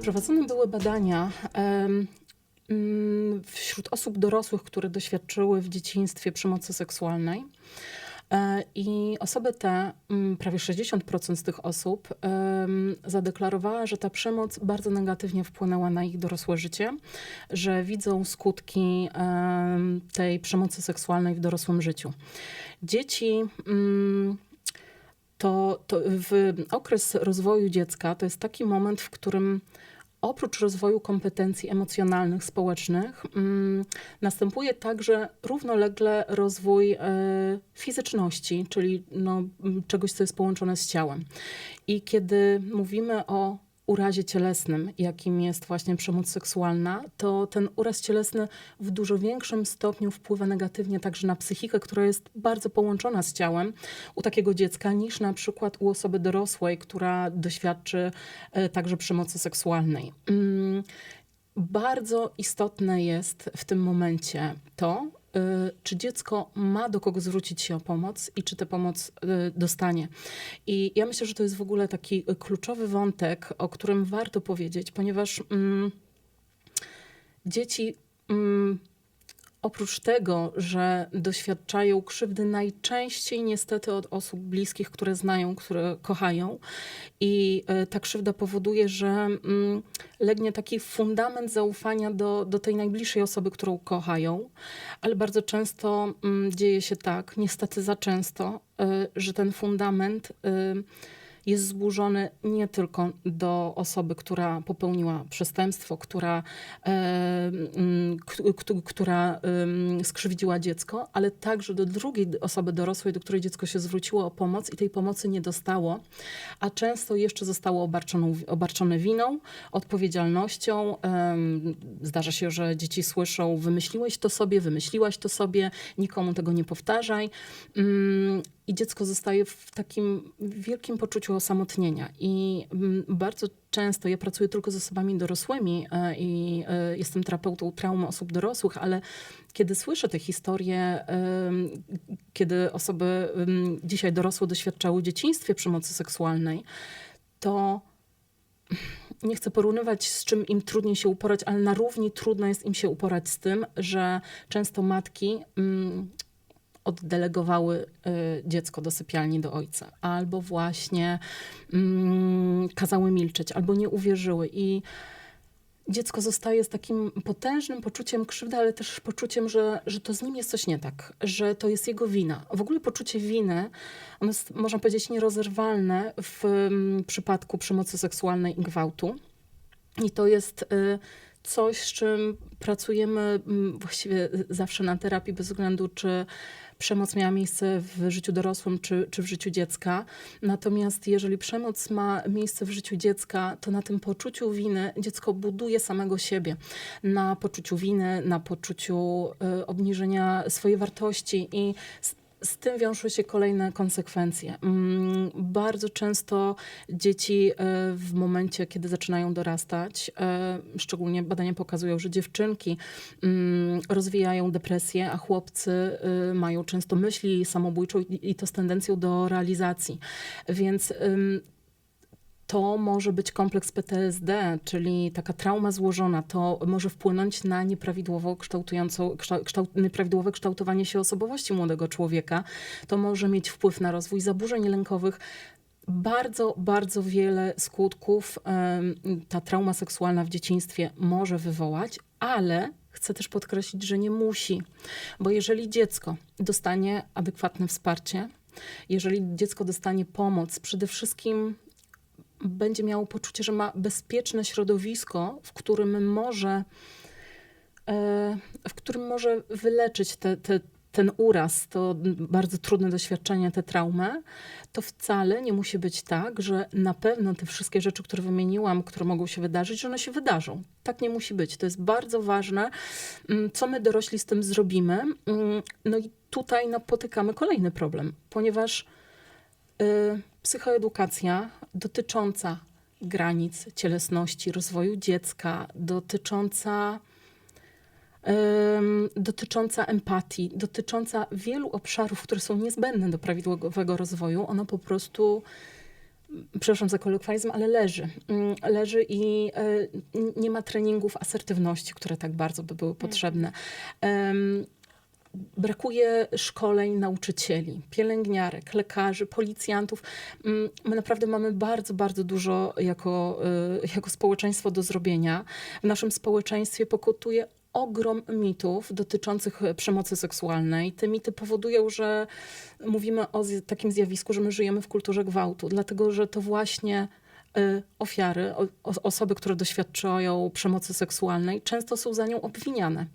Przeprowadzone były badania mm, wśród osób dorosłych, które doświadczyły w dzieciństwie przemocy seksualnej. E, I osoby te, mm, prawie 60% z tych osób, zadeklarowała, że ta przemoc bardzo negatywnie wpłynęła na ich dorosłe życie, że widzą skutki tej przemocy seksualnej w dorosłym życiu. Dzieci. To, to w okres rozwoju dziecka to jest taki moment, w którym oprócz rozwoju kompetencji emocjonalnych, społecznych, mm, następuje także równolegle rozwój e, fizyczności, czyli no, czegoś, co jest połączone z ciałem. I kiedy mówimy o urazie cielesnym, jakim jest właśnie przemoc seksualna, to ten uraz cielesny w dużo większym stopniu wpływa negatywnie także na psychikę, która jest bardzo połączona z ciałem u takiego dziecka, niż na przykład u osoby dorosłej, która doświadczy e, także przemocy seksualnej. Mm, Bardzo istotne jest w tym momencie to, czy dziecko ma do kogo zwrócić się o pomoc i czy tę pomoc y, dostanie. I ja myślę, że to jest w ogóle taki y, kluczowy wątek, o którym warto powiedzieć, ponieważ mm, dzieci. Oprócz tego, że doświadczają krzywdy najczęściej niestety od osób bliskich, które znają, które kochają, i e, ta krzywda powoduje, że mm, legnie taki fundament zaufania do, do tej najbliższej osoby, którą kochają, ale bardzo często mm, dzieje się tak, niestety za często, e, że ten fundament y, jest zburzony nie tylko do osoby, która popełniła przestępstwo, która, e, mm, która em, skrzywdziła dziecko, ale także do drugiej osoby dorosłej, do której dziecko się zwróciło o pomoc i tej pomocy nie dostało, a często jeszcze zostało obarczone winą, odpowiedzialnością. Zdarza się, że dzieci słyszą: Wymyśliłeś to sobie, wymyśliłaś to sobie, nikomu tego nie powtarzaj. I dziecko zostaje w takim wielkim poczuciu osamotnienia. I mm, bardzo często ja pracuję tylko z osobami dorosłymi e, i e, jestem terapeutą traumy osób dorosłych, ale kiedy słyszę te historie, kiedy osoby dzisiaj dorosłe doświadczały w dzieciństwie przemocy seksualnej, to nie chcę porównywać, z czym im trudniej się uporać, ale na równi trudno jest im się uporać z tym, że często matki mm, oddelegowały y, dziecko do sypialni do ojca, albo właśnie mm, kazały milczeć, albo nie uwierzyły. I dziecko zostaje z takim potężnym poczuciem krzywdy, ale też poczuciem, że, że to z nim jest coś nie tak, że to jest jego wina. W ogóle poczucie winy, ono jest, można powiedzieć, nierozerwalne w mm, przypadku przemocy seksualnej i gwałtu. I to jest y, coś, z czym pracujemy mm, właściwie zawsze na terapii, bez względu czy przemoc miała miejsce w życiu dorosłym czy, czy w życiu dziecka. Natomiast jeżeli przemoc ma miejsce w życiu dziecka, to na tym poczuciu winy dziecko buduje samego siebie. Na poczuciu winy, na poczuciu y, obniżenia swojej wartości i z, tym wiążą się kolejne konsekwencje. Mm, Bardzo często dzieci e, w momencie, kiedy zaczynają dorastać, e, szczególnie badania pokazują, że dziewczynki mm, rozwijają depresję, a chłopcy e, mają często myśli samobójczą i to z tendencją do realizacji. Więc to może być kompleks PTSD, czyli taka trauma złożona. To może wpłynąć na nieprawidłowo kształtującą, kształ, kształt, nieprawidłowe kształtowanie się osobowości młodego człowieka. To może mieć wpływ na rozwój zaburzeń lękowych. Bardzo, bardzo wiele skutków ta trauma seksualna w dzieciństwie może wywołać, ale chcę też podkreślić, że nie musi, bo jeżeli dziecko dostanie adekwatne wsparcie, jeżeli dziecko dostanie pomoc, przede wszystkim będzie miało poczucie, że ma bezpieczne środowisko, w którym może, e, w którym może wyleczyć te, te, ten uraz, to bardzo trudne doświadczenie, tę traumę, to wcale nie musi być tak, że na pewno te wszystkie rzeczy, które wymieniłam, które mogą się wydarzyć, że one się wydarzą. Tak nie musi być. To jest bardzo ważne, mm, co my dorośli z tym zrobimy. Mm, No i tutaj napotykamy kolejny problem, ponieważ psychoedukacja dotycząca granic cielesności, rozwoju dziecka, dotycząca, dotycząca empatii, dotycząca wielu obszarów, które są niezbędne do prawidłowego rozwoju, ona po prostu przepraszam za kolokwializm, ale leży. Mm, Leży i n- nie ma treningów asertywności, które tak bardzo by były potrzebne. Brakuje szkoleń nauczycieli, pielęgniarek, lekarzy, policjantów. Mm, My naprawdę mamy bardzo, bardzo dużo jako, y, jako społeczeństwo do zrobienia. W naszym społeczeństwie pokutuje ogrom mitów dotyczących przemocy seksualnej. Te mity powodują, że mówimy o takim zjawisku, że my żyjemy w kulturze gwałtu, dlatego że to właśnie ofiary, o, o- osoby, które doświadczają przemocy seksualnej, często są za nią obwiniane.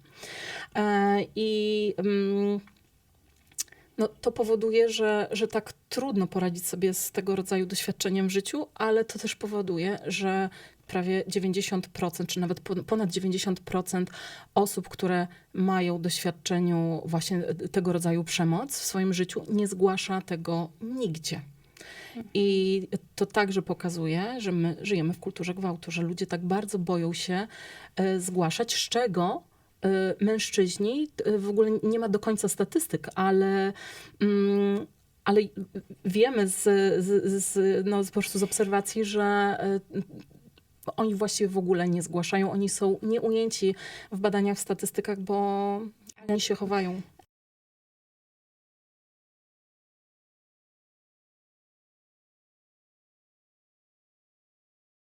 E, I mm, no, to powoduje, że, że tak trudno poradzić sobie z tego rodzaju doświadczeniem w życiu, ale to też powoduje, że prawie 90%, czy nawet pon- ponad 90% osób, które mają doświadczeniu właśnie tego rodzaju przemoc w swoim życiu, nie zgłasza tego nigdzie. I to także pokazuje, że my żyjemy w kulturze gwałtu, że ludzie tak bardzo boją się e, zgłaszać, z czego e, mężczyźni, e, w ogóle nie ma do końca statystyk, ale, mm, ale wiemy z, z, z, no, po prostu z obserwacji, że oni właściwie w ogóle nie zgłaszają, oni są nieujęci w badaniach, w statystykach, bo oni się chowają.